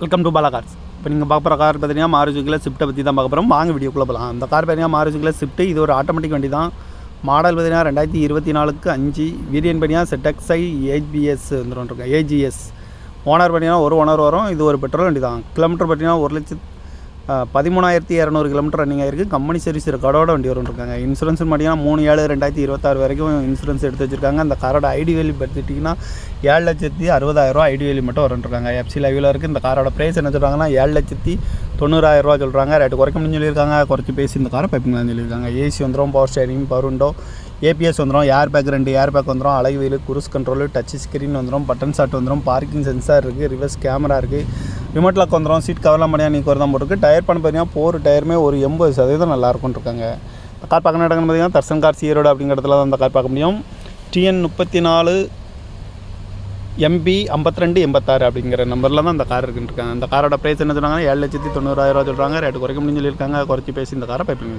Welcome to Bala cars இப்போ நீங்கள் பார்க்குற கார் பார்த்தீங்கன்னா மாருஜுக்கில் ஸ்விஃப்ட்டை பற்றி தான் பார்க்க போகிறோம் வாங்க வீடியோக்குள்ளே போகலாம் அந்த கார் பார்த்தீங்கன்னா மாருஜுக்கில் ஸ்விஃப்ட் இது ஒரு ஆட்டோமேட்டிக் வண்டி தான் மாடல் பார்த்தீங்கன்னா ரெண்டாயிரத்தி இருபத்தி நாலுக்கு அஞ்சு. வேரியன்ட் பார்த்தீங்கன்னா செட்டக்ஸை ஏஜிஎஸ் வந்துடும் ஏஜிஎஸ் ஓனர் பார்த்தீங்கன்னா ஒரு ஓனர் வரும். இது ஒரு பெட்ரோல் வண்டி தான் கிலோமீட்டர் பார்த்தீங்கன்னா ஒரு லட்சத்து பதிமூணாயிரத்தி இரநூறு கிலோமீட்டர் ரன்னிங் ஆயிருக்கு. கம்பெனி சர்வீஸ் ரெக்கார்டோட வண்டி வரும் இருக்காங்க இன்சூரன்ஸ் பார்த்தீங்கன்னா மூணு ஏழு ரெண்டாயிரத்தி இருபத்தாறு வரைக்கும் இன்சூரன்ஸ் எடுத்து வச்சிருக்காங்க. அந்த காரோட ஐடி வேலி பார்த்துட்டிங்கன்னா ஏழு லட்சத்தி அறுபதாயிரரூவா ஐடி வேலி மட்டும் வரும்ன்றிருக்காங்க. எஃப்சி லைவில் இருக்குது இந்த காரோட ப்ரைஸ் என்ன சொல்கிறாங்கன்னா ஏழு லட்சத்தி தொண்ணூறாயிரரூவா சொல்கிறாங்க ரேட்டு குறைக்க முடியும் சொல்லியிருக்காங்க. குறைச்சி பேசி இந்த காரை பைப்பிங்களான்னு சொல்லியிருக்காங்க. ஏசி வந்துடும் power steering power window ABS வந்துடும் ஏர் பேக் ரெண்டு ஏர் பேக் வந்துடும் அழகு wheel cruise control touch screen வந்துடும் பட்டன் ஷாட் வந்துடும் பார்க்கிங் சென்சார் இருக்குது ரிவர்ஸ் கேமரா இருக்குது ரிமோட் லாக் வந்துடும் சீட் கவர்லாம் பண்ணியா நீ தான் போட்டுருக்கு. டயர் பண்ண பார்த்தீங்கன்னா போர் டயருமே ஒரு எண்பது சதவீதம் நல்லா இருக்கும்னு இருக்காங்க. இந்த கார் பார்க்கணும் இடங்கன்னு பார்த்தீங்கன்னா தர்சன் கார் ஈரோடு இடத்துல தான் அந்த கார் பார்க்க முடியும். டிஎன் முப்பத்தி நாலு எம்பி ஐம்பத்தி ரெண்டு எண்பத்தாறு அப்படிங்கிற நம்பரில் தான் அந்த கார் இருக்குன்னு இருக்காங்க. அந்த காரோட ப்ரைஸ் என்ன சொல்கிறாங்க ஏழு லட்சத்தி தொண்ணூறாயிரம் ரூபா சொல்கிறாங்க ரேட்டு குறைக்க முடியும்னு சொல்லியிருக்காங்க. குறைச்சி பேசி இந்த காரை பைப்பிங்